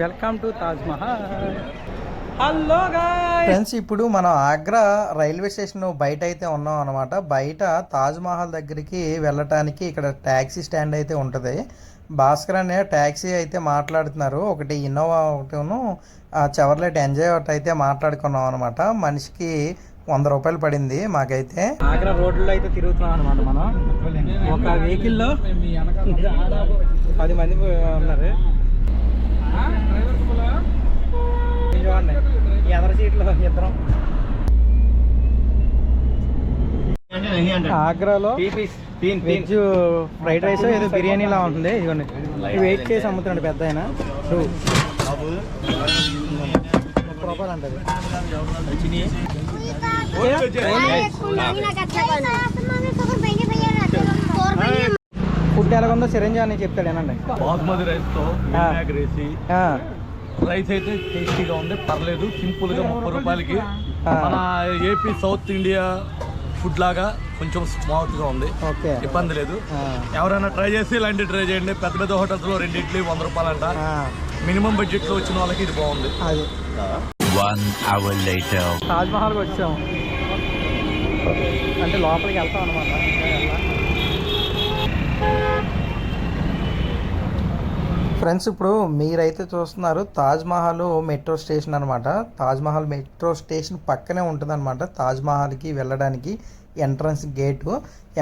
Welcome to Taj Mahal. Hello friends ఇప్పుడు మనం Agra railway station బయట అయితే ఉన్నాం అనమాట బయట తాజ్ మహల్ దగ్గరికి వెళ్ళటానికి ఇక్కడ ట్యాక్సీ స్టాండ్ అయితే ఉంటుంది. భాస్కర్ అనే ట్యాక్సీ అయితే మాట్లాడుతున్నారు. ఒకటి ఇన్నోవా ఒకటిను చెవర్లెట్ ఎంజాయ్ ఒకటి అయితే మాట్లాడుకున్నాం అనమాట మనిషికి వంద రూపాయలు పడింది మాకైతే. ఆగ్రా రోడ్లో అయితే తిరుగుతున్నాం అనమాట మనం. ఒక వెహికల్లో పది మంది ఉన్నారు. ఎదర సీట్లో ఇద్దరం. ఆగ్రాలో వెజ్ ఫ్రైడ్ రైస్ ఏదో బిర్యానీ లా ఉంటుంది. ఇదిగోండి. ఇది వెయిట్ చేసి అమ్ముతున్నాడు పెద్ద ఆయన. రూపాయలు అంటది. ఫుడ్ ఎలాగుందో చిరంజీవి అని చెప్తాడు ఏనండి బాస్మతి రైస్. రైస్ అయితే టేస్టీగా ఉంది పర్లేదు సింపుల్గా ముప్పై రూపాయలకి. మన ఏపీ సౌత్ ఇండియా ఫుడ్ లాగా కొంచెం స్మూత్గా ఉంది. ఓకే. ఇబ్బంది లేదు. ఎవరైనా ట్రై చేసి ఇలాంటి ట్రై చేయండి. పెద్ద పెద్ద హోటల్స్లో రెండు ఇడ్లీ వంద రూపాయలంట. మినిమం బడ్జెట్లో వచ్చిన వాళ్ళకి ఇది బాగుంది. అది. One hour later. తాజ్ మహల్కి వచ్చాం. అంటే లోపలికి వెళ్తాం అనమాట ఫ్రెండ్స్ ఇప్పుడు మీరైతే చూస్తున్నారు తాజ్ మహల్ మెట్రో స్టేషన్ అనమాట తాజ్ మహల్ మెట్రో స్టేషన్ పక్కనే ఉంటుంది అనమాట తాజ్ మహల్కి వెళ్ళడానికి ఎంట్రన్స్ గేటు.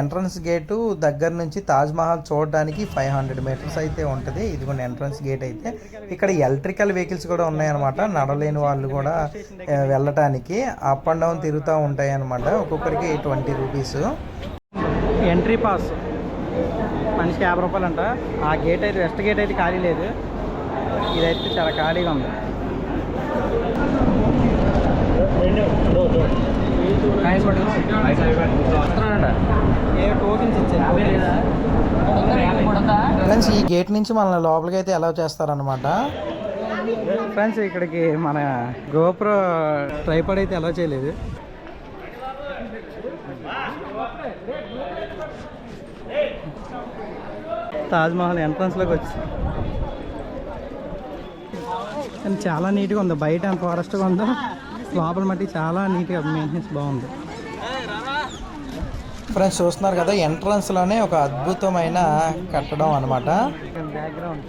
ఎంట్రన్స్ గేటు దగ్గర నుంచి తాజ్ మహల్ చూడడానికి ఫైవ్ హండ్రెడ్ మీటర్స్ అయితే ఉంటుంది. ఇదిగోండి ఎంట్రన్స్ గేట్ అయితే. ఇక్కడ ఎలక్ట్రికల్ వెహికల్స్ కూడా ఉన్నాయన్నమాట. నడలేని వాళ్ళు కూడా వెళ్ళటానికి అప్ అండ్ డౌన్ తిరుగుతూ ఉంటాయి అన్నమాట ఒక్కొక్కరికి ట్వంటీ రూపీస్. Entry pass. మనిషికి యాభై రూపాయలు అంట ఆ గేట్ అయితే వెస్ట్ గేట్ అయితే ఖాళీ లేదు. ఇదైతే చాలా ఖాళీగా ఉంది. ఏ టోకెన్స్ ఇచ్చారు? ఫ్రెండ్స్ ఈ గేట్ నుంచి మనల్ని లోపలికి అయితే అలౌ చేస్తారనమాట ఫ్రెండ్స్ ఇక్కడికి మన గోప్రో ట్రైపాడ్ అయితే అలౌ చేయలేదు. తాజ్ మహల్ ఎంట్రన్స్లోకి వచ్చి. కానీ చాలా నీట్గా ఉంది. బయట ఎంత ఫారెస్ట్గా ఉందో లోపల మట్టి చాలా నీట్గా మెయింటెనెన్స్ బాగుంది. ఫ్రెండ్స్ చూస్తున్నారు కదా ఎంట్రన్స్లోనే ఒక అద్భుతమైన కట్టడం అనమాట బ్యాక్గ్రౌండ్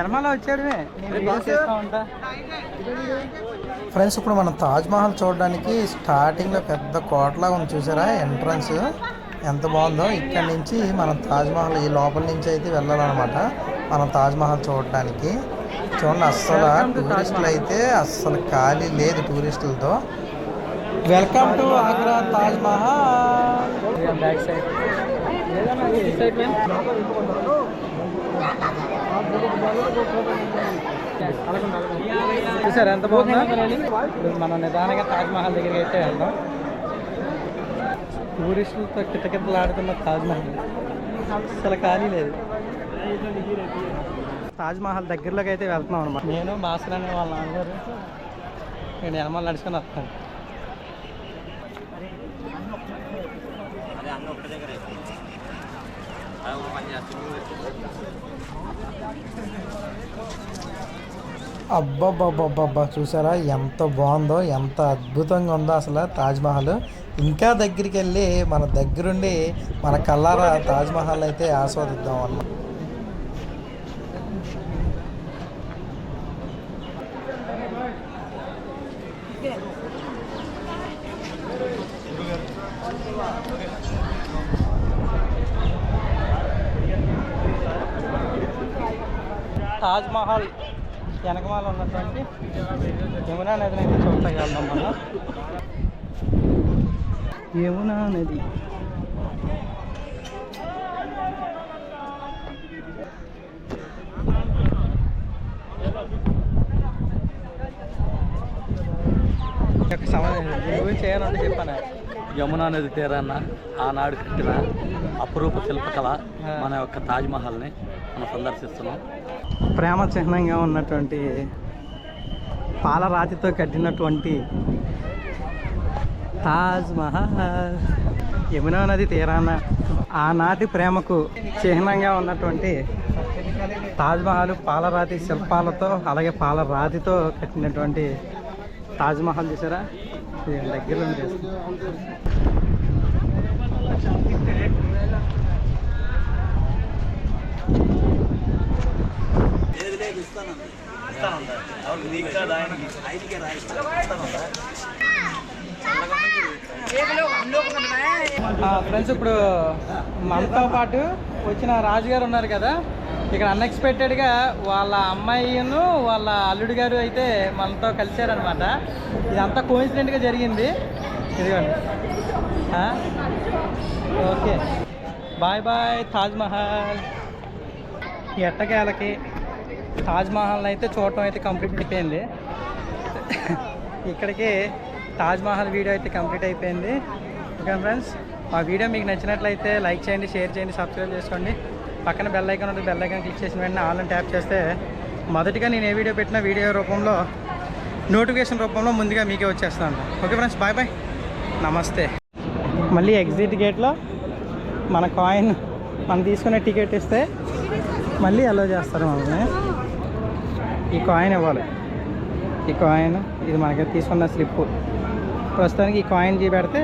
ఎనమాల వచ్చాడు ఉంటా. ఫ్రెండ్స్ ఇప్పుడు మనం తాజ్ మహల్ చూడడానికి స్టార్టింగ్లో పెద్ద కోటలాగా ఉంది చూసారా? ఎంట్రన్స్. ఎంత బాగుందో. ఇక్కడ నుంచి మనం తాజ్ మహల్ ఈ లోపల నుంచి అయితే వెళ్ళాలన్నమాట మనం తాజ్ మహల్ చూడడానికి. చూడండి అస్సలు టూరిస్టులు అయితే అస్సలు ఖాళీ లేదు టూరిస్టులతో. Welcome to Agra Taj Mahal. Back side sir ఎంత బాగుంది? మనం నిదానంగా తాజ్మహల్ దగ్గరికి అయితే వెళ్దాం. టూరిస్టులతో కిటకిటలాడుతున్న తాజ్ తాజ్మహల్ అసలు ఖాళీ లేదు. తాజ్మహల్ దగ్గరలోకి అయితే వెళ్తున్నాం అనమాట నేను భాస్కర్ అనే వాళ్ళ నాన్నగారు నేను ఎనమలు నడుచుకొని వస్తాను అబ్బబ్బబ్బబ్బబ్బా చూసారా? ఎంత బాగుందో ఎంత అద్భుతంగా ఉందో అసలు తాజ్మహల్ ఇంకా దగ్గరికి వెళ్ళి మన దగ్గరుండి మన కల్లారా తాజ్మహల్ అయితే ఆస్వాదిద్దాం అన్నమాట. తాజ్ మహల్ వెనకమాల ఉన్నటువంటి యమునా నదిని అయితే చూడటానికి వెళ్దాం మనం. యమునా నది. యొక్క సమాధానం దీని చేయాలంటే చెప్పాను. యమునా నది తీరాన ఆనాడు కట్టిన అపురూప శిల్పకళ మన యొక్క తాజ్మహల్ని మనం సందర్శిస్తున్నాం. ప్రేమ చిహ్నంగా ఉన్నటువంటి పాలరాతితో కట్టినటువంటి తాజ్ మహల్ యమునా నది తీరాన ఆనాటి ప్రేమకు చిహ్నంగా ఉన్నటువంటి తాజ్మహల్ పాలరాతి శిల్పాలతో అలాగే పాలరాతితో కట్టినటువంటి తాజ్మహల్ చూసారా? దగ్గరలో ఫ్రెండ్స్ ఇప్పుడు మనతో పాటు వచ్చిన రాజుగారు ఉన్నారు కదా. ఇక్కడ అన్ఎక్స్పెక్టెడ్గా వాళ్ళ అమ్మాయిను వాళ్ళ అల్లుడు గారు అయితే మనతో కలిశారనమాట ఇదంతా కోయిన్సిడెంట్గా జరిగింది. ఇదిగోండి. ఓకే. బాయ్ బాయ్ తాజ్మహల్ ఎట్టకేలకి తాజ్మహల్ని అయితే చూడటం అయితే కంప్లీట్ అయిపోయింది. ఇక్కడికి తాజ్మహల్ వీడియో అయితే కంప్లీట్ అయిపోయింది. ఓకే ఫ్రెండ్స్ మా వీడియో మీకు నచ్చినట్లయితే లైక్ చేయండి షేర్ చేయండి సబ్స్క్రైబ్ చేసుకోండి. పక్కన బెల్ ఐకాన్ ఉంటుంది బెల్ ఐకాన్ క్లిక్ చేసిన వెంటనే ఆన్లైన్ ట్యాప్ చేస్తే మొదటిగా నేను ఏ వీడియో పెట్టినా వీడియో రూపంలో నోటిఫికేషన్ రూపంలో ముందుగా మీకే వచ్చేస్తాను. ఓకే ఫ్రెండ్స్ బాయ్ బాయ్ నమస్తే. మళ్ళీ ఎగ్జిట్ గేట్లో మన కాయిన్ మనం తీసుకునే టికెట్ ఇస్తే మళ్ళీ అలో చేస్తారు మమ్మల్ని ఈ కాయిన్ ఇవ్వాలి. ఈ కాయిన్ ఇది మనకి తీసుకున్న స్లిప్ ప్రస్తుతానికి ఈ కాయిన్ పెడితే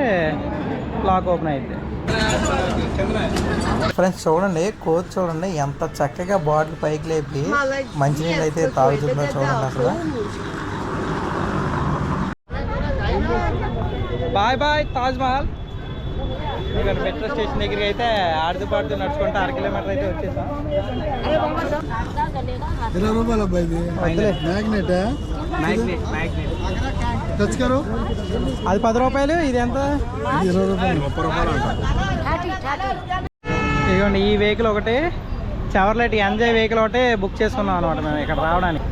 లాక్ ఓపెన్ అయింది ఫ్రెండ్స్ చూడండి కోచ్ చూడండి ఎంత చక్కగా బాటిల్ పైకి లేపి మంచినీళ్ళు అయితే తాగుతుందో చూడండి అసలు బాయ్ బాయ్ తాజ్ మహల్. ఇక్కడ మెట్రో స్టేషన్ దగ్గరికి అయితే ఆడుతూ పాడుతూ నడుచుకుంటూ అర కిలోమీటర్ అయితే వచ్చేసాం. మ్యాగ్నెట్? Magnet magnet. టచ్ కరు అది పది రూపాయలు ఇది ఎంత? ఇరవై రూపాయలు ముప్పై రూపాయలు అంట ఇదిగోండి ఈ వెహికల్ ఒకటి. చెవర్లైట్ ఎంజాయ్ వెహికల్ ఒకటి బుక్ చేసుకున్నాం అనమాట మేము ఇక్కడ రావడానికి.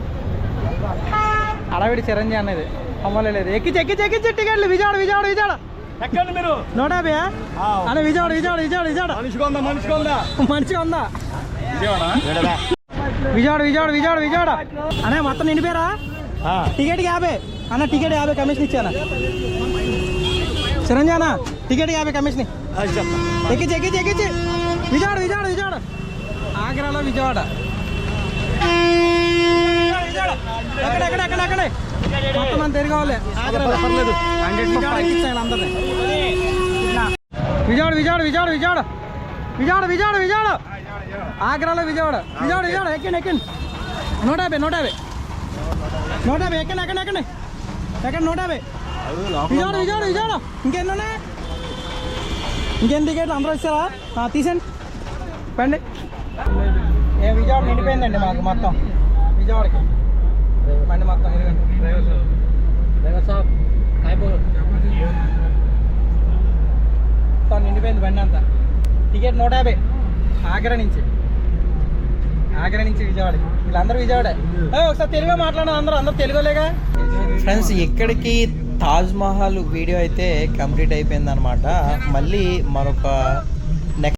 అడవిడి చిరంజీవి అనేది అమ్మలేదు ఎక్కించి ఎక్కించి ఎక్కించి టికెట్లు. విజయవాడ విజయవాడ విజయవాడ. ఎక్కండి మీరు. నూట యాభై అన్న విజయవాడ విజయవాడ విజయవాడ విజయవాడ. మనిషిగా ఉందా మనిషిగా ఉందా విజయవాడ? విజయవాడ విజయవాడ విజయవాడ అనే మొత్తం నిండిపోయారా? టికెట్ యాభై. అన్న టికెట్ యాభై కమిషన్ ఇచ్చానా? చిరంజీవి అన్న టికెట్ యాభై కమిషన్ ఎక్కించి ఎక్కించి ఎక్కించి. విజయవాడ విజయవాడ విజయవాడ. ఆగ్రాలో విజయవాడ. ఎక్కడ ఎక్కడ ఎక్కడ ఎక్కడ మొత్తం మనం తిరగాలి ఆగ్రాలో పర్లేదు. విజయవాడ ఎక్కించాలి అందరినీ. విజయవాడ విజయవాడ విజయవాడ విజయవాడ. విజయవాడ విజయవాడ విజయవాడ. ఆగ్రాలో విజయవాడ. విజయవాడ విజయవాడ. ఎక్కండి ఎక్కండి. నూట యాభై నూట యాభై. నూట యాభై ఎక్కండి ఎక్కండి ఎక్కండి. ఎక్కండి నూట యాభై విజయవాడ విజయవాడ విజయవాడ ఇంకెన్ని ఉన్నాయి ఇంకెన్ని టికెట్లు అందరూ వచ్చారా ఆ, తీసేయండి పండి ఏ విజయవాడ నిండిపోయిందండి మాకు మొత్తం విజయవాడకి బండి మొత్తం ఇదిగోండి డ్రైవర్ సార్ డ్రైవర్ సాబ్ మొత్తం నిండిపోయింది బండి అంతా టికెట్ నూట యాభై ఆగ్రా నుంచి ఆగ్రా నుంచి విజయవాడ వీళ్ళందరూ విజయవాడ ఒకసారి తెలుగులో మాట్లాడారు అందరూ అందరూ తెలుగులేగా ఫ్రెండ్స్ ఇక్కడికి తాజ్ మహల్ వీడియో అయితే కంప్లీట్ అయిపోయింది అనమాట మళ్ళీ మరొక